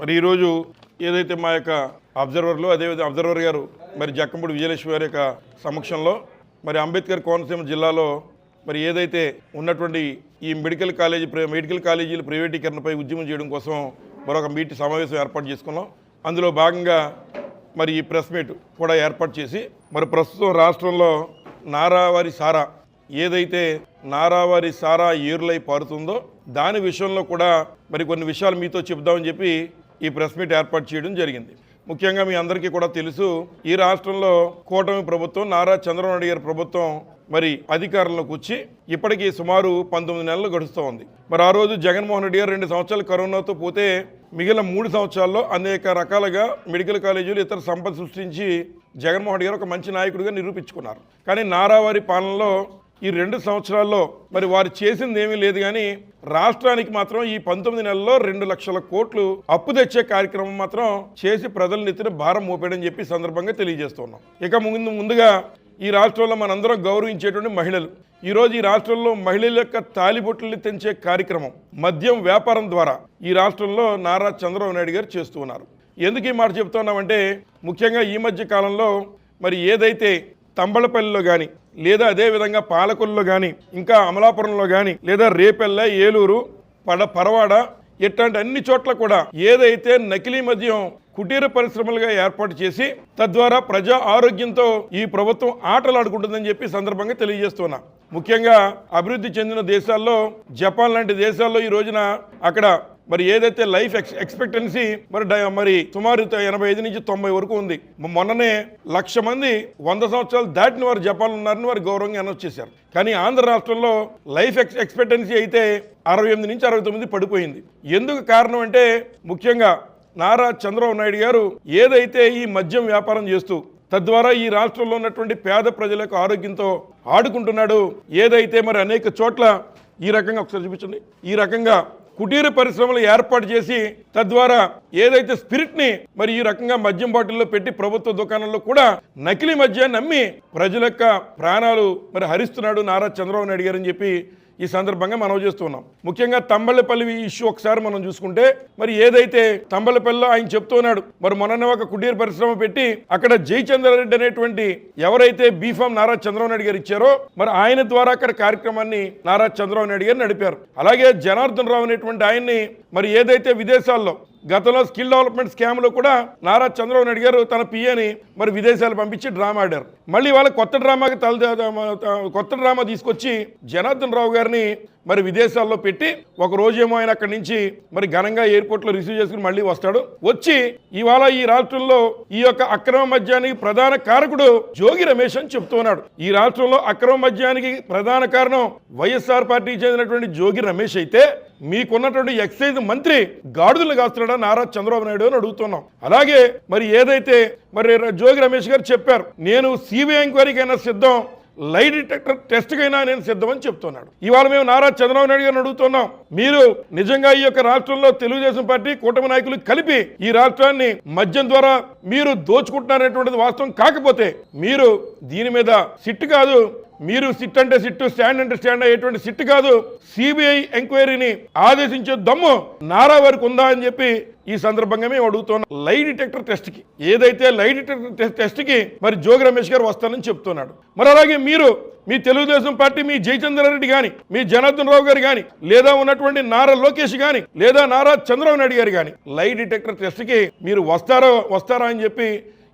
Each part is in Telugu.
మరి ఈరోజు ఏదైతే మా యొక్క అబ్జర్వర్లు అదేవిధంగా అబ్జర్వర్ గారు మరి జక్కంపూడి విజయలక్ష్మి గారి యొక్క సమక్షంలో మరి అంబేద్కర్ కోనసీమ జిల్లాలో మరి ఏదైతే ఉన్నటువంటి ఈ మెడికల్ కాలేజీ ప్ర- మెడికల్ కాలేజీల ప్రైవేటీకరణపై ఉద్యమం చేయడం కోసం మరొక మీటి సమావేశం ఏర్పాటు చేసుకున్నాం. అందులో భాగంగా మరి ఈ ప్రెస్ మీట్ కూడా ఏర్పాటు చేసి మరి ప్రస్తుతం రాష్ట్రంలో నారావారి సారా ఏదైతే నారావారి సారా ఏరులై పారుతుందో దాని విషయంలో కూడా మరి కొన్ని విషయాలు మీతో చెబుదామని చెప్పి ఈ ప్రెస్ మీట్ ఏర్పాటు చేయడం జరిగింది. ముఖ్యంగా మీ అందరికీ కూడా తెలుసు ఈ రాష్ట్రంలో కూటమి ప్రభుత్వం నారా చంద్రబాబు నాయుడు గారి ప్రభుత్వం మరి అధికారంలోకి వచ్చి ఇప్పటికీ సుమారు పంతొమ్మిది నెలలు గడుస్తూ ఉంది. మరి ఆ రోజు జగన్మోహన్ రెడ్డి గారు రెండు సంవత్సరాలు కరోనాతో పోతే మిగిలిన మూడు సంవత్సరాల్లో అనేక రకాలుగా మెడికల్ కాలేజీలు ఇతర సంపద సృష్టించి జగన్మోహన్ రెడ్డి గారు ఒక మంచి నాయకుడిగా నిరూపించుకున్నారు. కానీ నారావారి పాలనలో ఈ రెండు సంవత్సరాల్లో మరి వారు చేసింది ఏమీ లేదు కానీ రాష్ట్రానికి మాత్రం ఈ పంతొమ్మిది నెలల్లో రెండు లక్షల కోట్లు అప్పు తెచ్చే కార్యక్రమం మాత్రం చేసి ప్రజల నెత్తిన భారం మోపాడని చెప్పి సందర్భంగా తెలియజేస్తున్నాం. ఇక ముందు ముందుగా ఈ రాష్ట్రంలో మనందరం గౌరవించేటువంటి మహిళలు. ఈరోజు ఈ రాష్ట్రంలో మహిళల యొక్క తాలిబొట్టుల్ని తెంచే కార్యక్రమం మద్యం వ్యాపారం ద్వారా ఈ రాష్ట్రంలో నారా చంద్రబాబు నాయుడు గారు చేస్తూ ఉన్నారు ఎందుకు ఈ మాట చెప్తున్నామంటే ముఖ్యంగా ఈ మధ్య కాలంలో మరి ఏదైతే తంబళపల్లిలో కానీ లేదా అదేవిధంగా పాలకొల్లో కానీ ఇంకా అమలాపురంలో కానీ లేదా రేపెల్ల ఏలూరు పడ పరవాడ ఇట్లాంటి అన్ని చోట్ల కూడా ఏదైతే నకిలీ మద్యం కుటీర పరిశ్రమలుగా ఏర్పాటు చేసి తద్వారా ప్రజా ఆరోగ్యంతో ఈ ప్రభుత్వం ఆటలాడుకుంటుందని చెప్పి సందర్భంగా తెలియజేస్తున్నా. ముఖ్యంగా అభివృద్ధి చెందిన దేశాల్లో జపాన్ లాంటి దేశాల్లో ఈ రోజున అక్కడ మరి ఏదైతే లైఫ్ ఎక్స్ ఎక్స్పెక్టెన్సీ మరి డై- మరి సుమారు ఎనభై ఐదు నుంచి తొంభై వరకు ఉంది. మొన్ననే లక్ష మంది వంద సంవత్సరాలు దాటిన వారు జపాన్ ఉన్నారని వారు గౌరవంగా అనౌన్స్ చేశారు. కానీ ఆంధ్ర రాష్ట్రంలో లైఫ్ ఎక్స్ ఎక్స్పెక్టెన్సీ అయితే అరవై ఎనిమిది నుంచి అరవై తొమ్మిది పడిపోయింది. ఎందుకు కారణం అంటే ముఖ్యంగా నారా చంద్రబాబు నాయుడు గారు ఏదైతే ఈ మద్యం వ్యాపారం చేస్తూ తద్వారా ఈ రాష్ట్రంలో ఉన్నటువంటి పేద ప్రజల యొక్క ఆరోగ్యంతో ఆడుకుంటున్నాడు ఏదైతే మరి అనేక చోట్ల ఈ రకంగా ఒకసారి చూపించండి. ఈ రకంగా కుటీర పరిశ్రమలు ఏర్పాటు చేసి తద్వారా ఏదైతే స్పిరిట్ని మరి ఈ రకంగా మద్యం బాటిల్లో పెట్టి ప్రభుత్వ దుకాణాల్లో కూడా నకిలీ మద్యాన్ని అమ్మి ప్రజల ప్రాణాలు మరి హరిస్తున్నాడు నారా చంద్రబాబు నాయుడు గారు అని చెప్పి ఈ సందర్భంగా మనం చేస్తున్నాం ముఖ్యంగా తంబళ్ళపల్లి ఇష్యూ ఒకసారి మనం చూసుకుంటే మరి ఏదైతే తంబళ్ళపల్లిలో ఆయన చెప్తున్నాడు మరి మొన్న ఒక కుటీర పరిశ్రమ పెట్టి అక్కడ జయచంద్రారెడ్డి అనేటువంటి ఎవరైతే బీఫామ్ నారా చంద్రబాబు నాయుడు గారు ఇచ్చారో మరి ఆయన ద్వారా అక్కడ కార్యక్రమాన్ని నారా చంద్రబాబు నాయుడు గారు నడిపారు. అలాగే జనార్దన్ రావు అనేటువంటి ఆయన్ని మరి ఏదైతే విదేశాల్లో గతంలో స్కిల్ డెవలప్మెంట్ స్కామ్లో కూడా నారా చంద్రబాబు నాయుడు గారు తన పిఏని మరి విదేశాలు పంపించి డ్రామా ఆడారు. మళ్ళీ వాళ్ళ కొత్త డ్రామాకి తల కొత్త డ్రామా తీసుకొచ్చి జనార్దన్ రావు గారిని మరి విదేశాల్లో పెట్టి ఒక రోజేమో ఆయన అక్కడి నుంచి మరి ఘనంగా ఎయిర్పోర్ట్లో రిసీవ్ చేసుకుని మళ్ళీ వస్తాడు. వచ్చి ఇవాళ ఈ రాష్ట్రంలో ఈ యొక్క అక్రమ మద్యానికి ప్రధాన కారకుడు జోగి రమేష్ అని చెప్తున్నాడు ఈ రాష్ట్రంలో అక్రమ మద్యానికి ప్రధాన కారణం వైఎస్ఆర్ పార్టీకి చెందినటువంటి జోగి రమేష్ అయితే మీకున్నటువంటి ఎక్సైజ్ మంత్రి గాడుదలు కాస్తున్నాడు. నారా చంద్రబాబు నాయుడు అని అడుగుతున్నాం. అలాగే మరి ఏదైతే మరి జోగి రమేష్ గారు చెప్పారు నేను సిబిఐ ఎంక్వైరీకైనా సిద్ధం లై డిటెక్టర్ టెస్ట్కైనా నేను సిద్ధమని చెప్తున్నాడు. ఇవాళ మేము నారా చంద్రబాబు నాయుడు గారిని అడుగుతున్నాం. మీరు నిజంగా ఈ యొక్క రాష్ట్రంలో తెలుగుదేశం పార్టీ కూటమి నాయకులు కలిపి ఈ రాష్ట్రాన్ని మద్యం ద్వారా మీరు దోచుకుంటున్నారనేటువంటిది వాస్తవం కాకపోతే మీరు దీని మీద సిట్ కాదు మీరు సిట్ అంటే సిట్టు స్టాండ్ అంటే స్టాండ్ అయ్యేటువంటి సిట్ కాదు. సిబిఐ ఎంక్వైరీని ఆదేశించే దమ్ము నారా వరకు ఉందా అని చెప్పి ఈ సందర్భంగా మేము అడుగుతున్నాం. లై డిటెక్టర్ టెస్ట్కి ఏదైతే లై డిటెక్టర్ టెస్ట్ టెస్ట్కి మరి జోగి రమేష్ గారు వస్తానని చెప్తున్నాడు. మరి అలాగే మీరు మీ తెలుగుదేశం పార్టీ మీ జయచంద్రారెడ్డి కానీ మీ జనార్దన్ రావు గారు కానీ లేదా ఉన్నటువంటి నారా లోకేష్ కానీ లేదా నారా చంద్రబాబు నాయుడు గారు కానీ లై డిటెక్టర్ టెస్ట్కి మీరు వస్తారో వస్తారా అని చెప్పి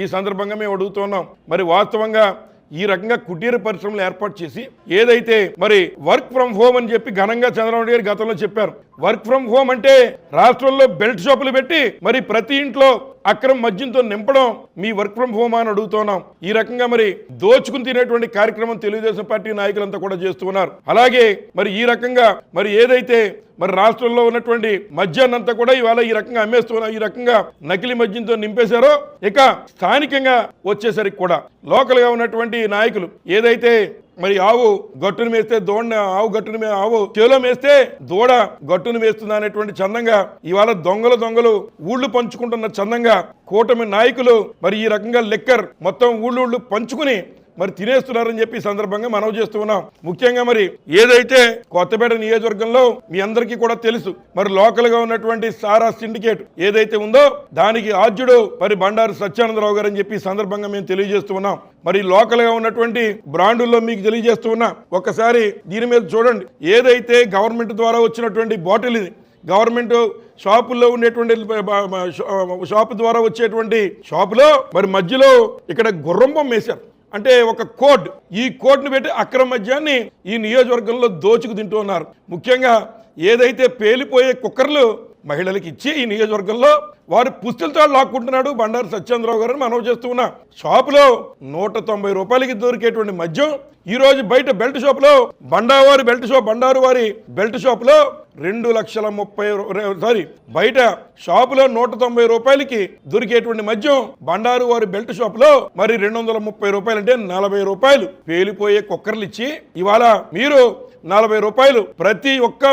ఈ సందర్భంగా మేము అడుగుతున్నాం. మరి వాస్తవంగా ఈ రకంగా కుటీర పరిశ్రమలు ఏర్పాటు చేసి ఏదైతే మరి వర్క్ ఫ్రమ్ హోమ్ అని చెప్పి ఘనంగా చంద్రబాబు నాయుడు గారు గతంలో చెప్పారు. వర్క్ ఫ్రం హోమ్ అంటే రాష్ట్రంలో బెల్ట్ షాపులు పెట్టి మరి ప్రతి ఇంట్లో అక్రమ మద్యంతో నింపడం మీ వర్క్ ఫ్రమ్ హోమ్ అని అడుగుతున్నాం. ఈ రకంగా మరి దోచుకుని తినేటువంటి కార్యక్రమం తెలుగుదేశం పార్టీ నాయకులంతా కూడా చేస్తున్నారు అలాగే మరి ఈ రకంగా మరి ఏదైతే మరి రాష్ట్రంలో ఉన్నటువంటి మద్యాన్నంతా కూడా ఇవాళ ఈ రకంగా అమ్మేస్తున్నారు ఈ రకంగా నకిలీ మద్యంతో నింపేశారో ఇక స్థానికంగా వచ్చేసరికి కూడా లోకల్గా ఉన్నటువంటి నాయకులు ఏదైతే మరి ఆవు గట్టును మేస్తే దోడ ఆవు గట్టును మే ఆవు చేలో మేస్తే దూడ గట్టును మేస్తుంది అనేటువంటి చందంగా ఇవాళ దొంగలు దొంగలు ఊళ్ళు పంచుకుంటున్న చందంగా కూటమి నాయకులు మరి ఈ రకంగా లెక్కర్ మొత్తం ఊళ్ళు ఊళ్ళు పంచుకుని మరి తినేస్తున్నారని చెప్పి సందర్భంగా మనవి చేస్తూ ఉన్నాం. ముఖ్యంగా మరి ఏదైతే కొత్తపేట నియోజకవర్గంలో మీ అందరికీ కూడా తెలుసు మరి లోకల్గా ఉన్నటువంటి సారా సిండికేట్ ఏదైతే ఉందో దానికి ఆద్యుడు మరి బండారు సత్యానందరావు గారు అని చెప్పి సందర్భంగా మేము తెలియజేస్తూ ఉన్నాం. మరి లోకల్గా ఉన్నటువంటి బ్రాండుల్లో మీకు తెలియజేస్తూ ఉన్నా ఒక్కసారి దీని మీద చూడండి. ఏదైతే గవర్నమెంట్ ద్వారా వచ్చినటువంటి బాటిల్ ఇది గవర్నమెంట్ షాపుల్లో ఉండేటువంటి షాపు ద్వారా వచ్చేటువంటి షాపులో మరి మధ్యలో ఇక్కడ గుర్రం బొమ్మ వేశారు. అంటే ఒక కోడ్. ఈ కోడ్ను పెట్టి అక్రమ మద్యాన్ని ఈ నియోజకవర్గంలో దోచుకు తింటూ ఉన్నారు. ముఖ్యంగా ఏదైతే పేలిపోయే కుక్కర్లు మహిళలకు ఇచ్చి ఈ నియోజకవర్గంలో వారి పుస్తులతో లాక్కుంటున్నాడు బండారు సత్యేంద్రరావు గారు మనవి చేస్తూ ఉన్నా. షాపులో నూట తొంభై రూపాయలకి దొరికేటువంటి మద్యం ఈ రోజు బయట బెల్ట్ షాపులో బండావారి బెల్ట్ షాప్ బండారు వారి బెల్ట్ షాపులో రెండు లక్షల ముప్పై సారీ బయట షాపులో నూట తొంభై రూపాయలకి దొరికేటువంటి మద్యం బండారు వారి బెల్ట్ షాప్లో మరి రెండు వందల ముప్పై రూపాయలు అంటే నలభై రూపాయలు. పేలిపోయే కుక్కర్లు ఇచ్చి ఇవాళ మీరు నలభై రూపాయలు ప్రతి ఒక్క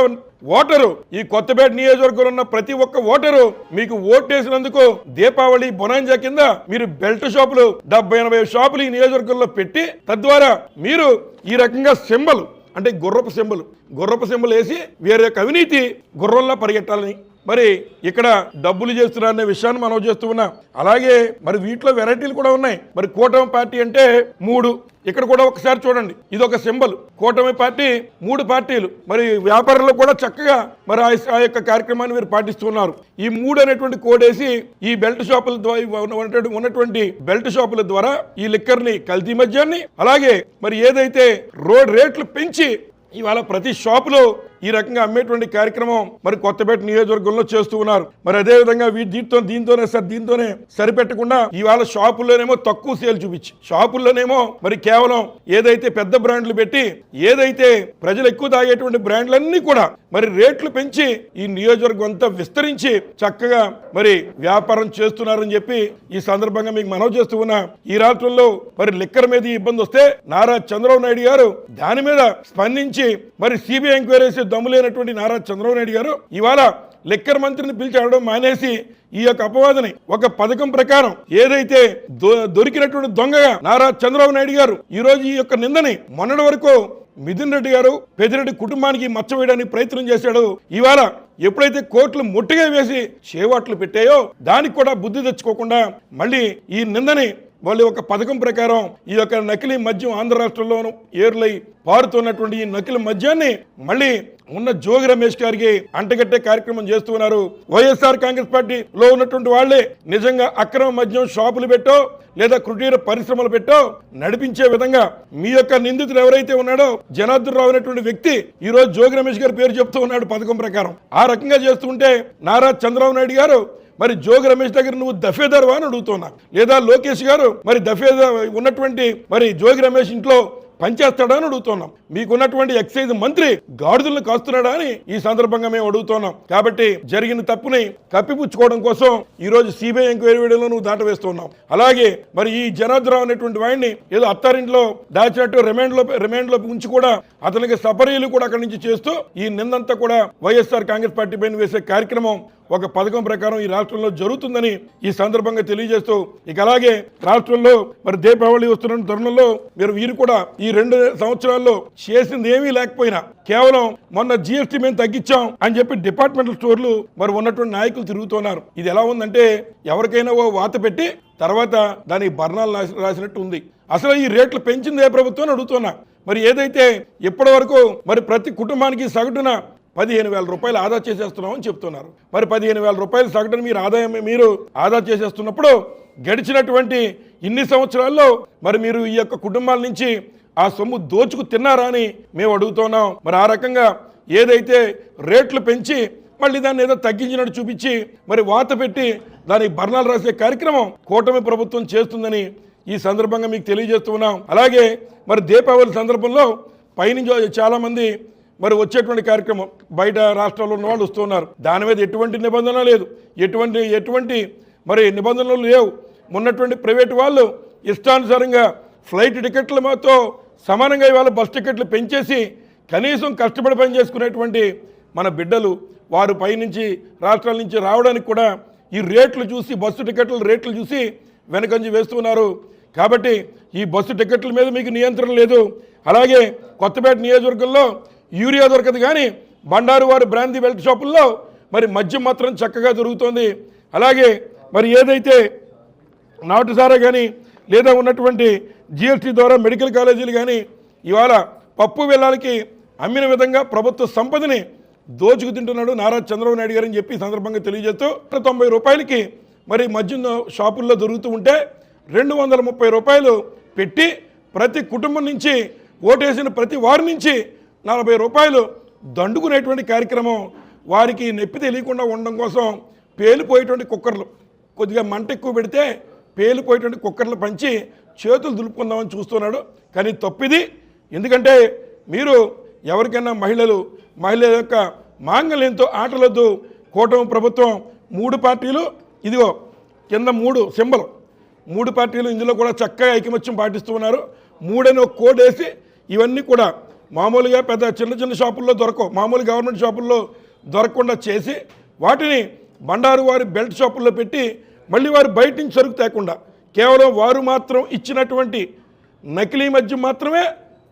ఓటరు ఈ కొత్తపేట నియోజకవర్గంలో ఉన్న ప్రతి ఒక్క ఓటరు మీకు ఓటేసినందుకు దీపావళి బొనాంజా కింద మీరు బెల్ట్ షాపులు డెబ్బై ఎనభై షాపులు ఈ నియోజకవర్గంలో పెట్టి తద్వారా మీరు ఈ రకంగా సింబల్ అంటే గుర్రపు సింబల్ గుర్రపు సింబల్ వేసి వేరే యొక్క అవినీతి గుర్రంలో పరిగెట్టాలని మరి ఇక్కడ డబ్బులు చేస్తున్నారనే విషయాన్ని మనం చేస్తూ ఉన్నాం. అలాగే మరి వీటిలో వెరైటీలు కూడా ఉన్నాయి. మరి కూటమి పార్టీ అంటే మూడు. ఇక్కడ కూడా ఒకసారి చూడండి. ఇది ఒక సింబల్. కూటమి పార్టీ మూడు పార్టీలు. మరి వ్యాపారంలో కూడా చక్కగా మరి ఆ- ఆ యొక్క కార్యక్రమాన్ని మీరు పాటిస్తున్నారు. ఈ మూడు అనేటువంటి కోడేసి ఈ బెల్ట్ షాపుల ద్వారా ఉన్నటువంటి- ఉన్నటువంటి బెల్ట్ షాపుల ద్వారా ఈ లిక్కర్ని కల్తీ మద్యాన్ని అలాగే మరి ఏదైతే రోడ్ రేట్లు పెంచి ఇవాళ ప్రతి షాపులో ఈ రకంగా అమ్మేటువంటి కార్యక్రమం మరి కొత్తపేట నియోజకవర్గంలో చేస్తూ ఉన్నారు. మరి అదే విధంగా వీ- దీంతో దీంతోనే సార్ దీంతోనే సరిపెట్టకుండా ఇవాళ షాపుల్లోనేమో తక్కువ సేల్ చూపించి షాపుల్లోనేమో మరి కేవలం ఏదైతే పెద్ద బ్రాండ్లు పెట్టి ఏదైతే ప్రజలు ఎక్కువ తాగేటువంటి బ్రాండ్లన్నీ కూడా మరి రేట్లు పెంచి ఈ నియోజకవర్గం అంతా విస్తరించి చక్కగా మరి వ్యాపారం చేస్తున్నారని చెప్పి ఈ సందర్భంగా మీకు మనవి చేస్తూ ఉన్నా. ఈ రాష్ట్రంలో మరి లిక్కర్ మీద ఇబ్బంది వస్తే నారా చంద్రబాబు నాయుడు గారు దాని మీద స్పందించి మరి సిబిఐ ఎంక్వైరీ చేసి నారా చంద్రబాబు నాయుడు గారు ఇవాళ లిక్కర్ మంత్రిని పిలిచి అడగడం మానేసి ఈ యొక్క అపవాదని ఒక పథకం ప్రకారం ఏదైతే దొ- దొరికినటువంటి దొంగగా నారా చంద్రబాబు నాయుడు గారు ఈ రోజు ఈ యొక్క నిందని మొన్నటి వరకు మిథున్ రెడ్డి గారు పెద్దిరెడ్డి కుటుంబానికి మచ్చ వేయడానికి ప్రయత్నం చేశాడు. ఇవాళ ఎప్పుడైతే కోర్టులు ముట్టుగా వేసి చేవాట్లు పెట్టాయో దానికి కూడా బుద్ధి తెచ్చుకోకుండా మళ్ళీ ఈ నిందని వాళ్ళ ఒక పథకం ప్రకారం ఈ యొక్క నకిలీ మద్యం ఆంధ్ర రాష్ట్రంలోను ఏర్లై పారుతున్నటువంటి ఈ నకిలీ మద్యాన్ని మళ్ళీ ఉన్న జోగి రమేష్ గారికి అంటగట్టే కార్యక్రమం చేస్తున్నారు వైఎస్ఆర్ కాంగ్రెస్ పార్టీలో ఉన్నటువంటి వాళ్ళే నిజంగా అక్రమ మద్యం షాపులు పెట్టో లేదా కుటీర పరిశ్రమలు పెట్టో నడిపించే విధంగా మీ యొక్క నిందితుడు ఎవరైతే ఉన్నాడో జనార్దన్ రావు అనేటువంటి వ్యక్తి ఈ రోజు జోగి రమేష్ గారి పేరు చెప్తూ ఉన్నాడు పథకం ప్రకారం. ఆ రకంగా చేస్తుంటే నారా చంద్రబాబు నాయుడు గారు మరి జోగి రమేష్ దగ్గర నువ్వు దఫేదారువా అని అడుగుతున్నా. లేదా లోకేష్ గారు మరి దఫేదార్ ఉన్నటువంటి మరి జోగి రమేష్ ఇంట్లో పనిచేస్తాడా అని అడుగుతున్నాం. మీకున్నటువంటి ఎక్సైజ్ మంత్రి గాడిదలను కాస్తున్నాడా అని ఈ సందర్భంగా మేము అడుగుతున్నాం. కాబట్టి జరిగిన తప్పుని కప్పిపుచ్చుకోవడం కోసం ఈ రోజు సిబిఐ ఎంక్వైరీ వీడియోలో నువ్వు దాట వేస్తున్నావు. అలాగే మరి ఈ జనార్దరావు అనేటువంటి వాడిని ఏదో అత్తారింట్లో దాచినట్టు రిమాండ్లో రిమాండ్లో ఉంచి కూడా అతనికి సపరీలు కూడా అక్కడి నుంచి చేస్తూ ఈ నిందంతా కూడా వైఎస్ఆర్ కాంగ్రెస్ పార్టీ పైన వేసే కార్యక్రమం ఒక పథకం ప్రకారం ఈ రాష్ట్రంలో జరుగుతుందని ఈ సందర్భంగా తెలియజేస్తూ ఇక అలాగే రాష్ట్రంలో మరి దీపావళి వస్తున్న తరుణంలో మీరు వీరు కూడా ఈ రెండు సంవత్సరాల్లో చేసింది ఏమీ లేకపోయినా కేవలం మొన్న జిఎస్టీ మేము తగ్గించాం అని చెప్పి డిపార్ట్మెంటల్ స్టోర్లు మరి ఉన్నటువంటి నాయకులు తిరుగుతున్నారు ఇది ఎలా ఉందంటే ఎవరికైనా ఓ వాత పెట్టి తర్వాత దానికి బర్ణాలు రాసి- రాసినట్టు ఉంది. అసలు ఈ రేట్లు పెంచింది ఏ ప్రభుత్వం అడుగుతున్నా. మరి ఏదైతే ఇప్పటి వరకు మరి ప్రతి కుటుంబానికి సగటున పదిహేను వేల రూపాయలు ఆదా చేసేస్తున్నామని చెప్తున్నారు. మరి పదిహేను వేల రూపాయలు సగటున మీరు ఆదాయం మీరు ఆదా చేసేస్తున్నప్పుడు గడిచినటువంటి ఇన్ని సంవత్సరాల్లో మరి మీరు ఈ యొక్క కుటుంబాల నుంచి ఆ సొమ్ము దోచుకు తిన్నారా అని మేము అడుగుతున్నాం మరి ఆ రకంగా ఏదైతే రేట్లు పెంచి మళ్ళీ దాన్ని ఏదో తగ్గించినట్టు చూపించి మరి వాత పెట్టి దానికి బర్ణాలు రాసే కార్యక్రమం కూటమి ప్రభుత్వం చేస్తుందని ఈ సందర్భంగా మీకు తెలియజేస్తున్నాం అలాగే మరి దీపావళి సందర్భంలో పైనుంచి చాలామంది మరి వచ్చేటువంటి కార్యక్రమం బయట రాష్ట్రాల్లో ఉన్న వాళ్ళు వస్తున్నారు. దాని మీద ఎటువంటి నిబంధన లేదు. ఎటువంటి ఎటువంటి మరి నిబంధనలు లేవు. ఉన్నటువంటి ప్రైవేట్ వాళ్ళు ఇష్టానుసారంగా ఫ్లైట్ టికెట్లతో సమానంగా ఇవాళ బస్ టికెట్లు పెంచేసి కనీసం కష్టపడి పని చేసుకునేటువంటి మన బిడ్డలు వారు పైనుంచి రాష్ట్రాల నుంచి రావడానికి కూడా ఈ రేట్లు చూసి బస్సు టికెట్ల రేట్లు చూసి వెనకంజి వేస్తున్నారు. కాబట్టి ఈ బస్సు టికెట్ల మీద మీకు నియంత్రణ లేదు. అలాగే కొత్తపేట నియోజకవర్గంలో యూరియా దొరకదు కానీ బండారు వారి బ్రాంది బెల్ట్ షాపుల్లో మరి మద్యం మాత్రం చక్కగా దొరుకుతోంది. అలాగే మరి ఏదైతే నాటుసారా కానీ లేదా ఉన్నటువంటి జిఎస్టీ ద్వారా మెడికల్ కాలేజీలు కానీ ఇవాళ పప్పు వెళ్ళాలకి అమ్మిన విధంగా ప్రభుత్వ సంపదని దోచుకు తింటున్నాడు నారా చంద్రబాబు నాయుడు గారు అని చెప్పి సందర్భంగా తెలియజేస్తూ తొంభై రూపాయలకి మరి మద్యం షాపుల్లో దొరుకుతూ ఉంటే రెండు వందల ముప్పై రూపాయలు పెట్టి ప్రతి కుటుంబం నుంచి ఓటేసిన ప్రతి వారి నుంచి నలభై రూపాయలు దండుకునేటువంటి కార్యక్రమం వారికి నొప్పి తెలియకుండా ఉండడం కోసం పేలిపోయేటువంటి కుక్కర్లు. కొద్దిగా మంట ఎక్కువ పెడితే పేలిపోయేటువంటి కుక్కర్లు పంచి చేతులు దులుపుకుందామని చూస్తున్నాడు. కానీ తప్పిది ఎందుకంటే మీరు ఎవరికైనా మహిళలు మహిళల యొక్క మాంగళ్యంతో ఆటలొద్దు. కూటమి ప్రభుత్వం మూడు పార్టీలు ఇదిగో కింద మూడు సింబల్. మూడు పార్టీలు ఇందులో కూడా చక్కగా ఐకమత్యం పాటిస్తూ ఉన్నారు. మూడని ఒక కోడ్ వేసి ఇవన్నీ కూడా మామూలుగా పెద్ద చిన్న చిన్న షాపుల్లో దొరకవు. మామూలు గవర్నమెంట్ షాపుల్లో దొరకకుండా చేసి వాటిని బండారు వారి బెల్ట్ షాపుల్లో పెట్టి మళ్ళీ వారు బయట నుంచి సరుకు తేకుండా కేవలం వారు మాత్రం ఇచ్చినటువంటి నకిలీ మద్యం మాత్రమే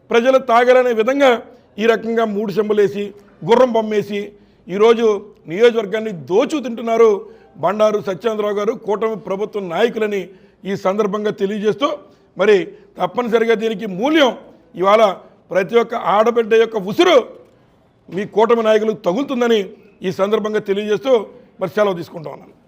ప్రజలు తాగలనే విధంగా ఈ రకంగా మూడు సెంబలేసి గుర్రం బొమ్మేసి ఈరోజు నియోజకవర్గాన్ని దోచు తింటున్నారు బండారు సత్యేంద్రరావు గారు కూటమి ప్రభుత్వ నాయకులని ఈ సందర్భంగా తెలియజేస్తూ మరి తప్పనిసరిగా దీనికి మూల్యం ఇవాళ ప్రతి ఒక్క ఆడబిడ్డ యొక్క ఉసురు మీ కూటమి నాయకులకు తగులుతుందని ఈ సందర్భంగా తెలియజేస్తూ మరి సెలవు తీసుకుంటా ఉన్నాను.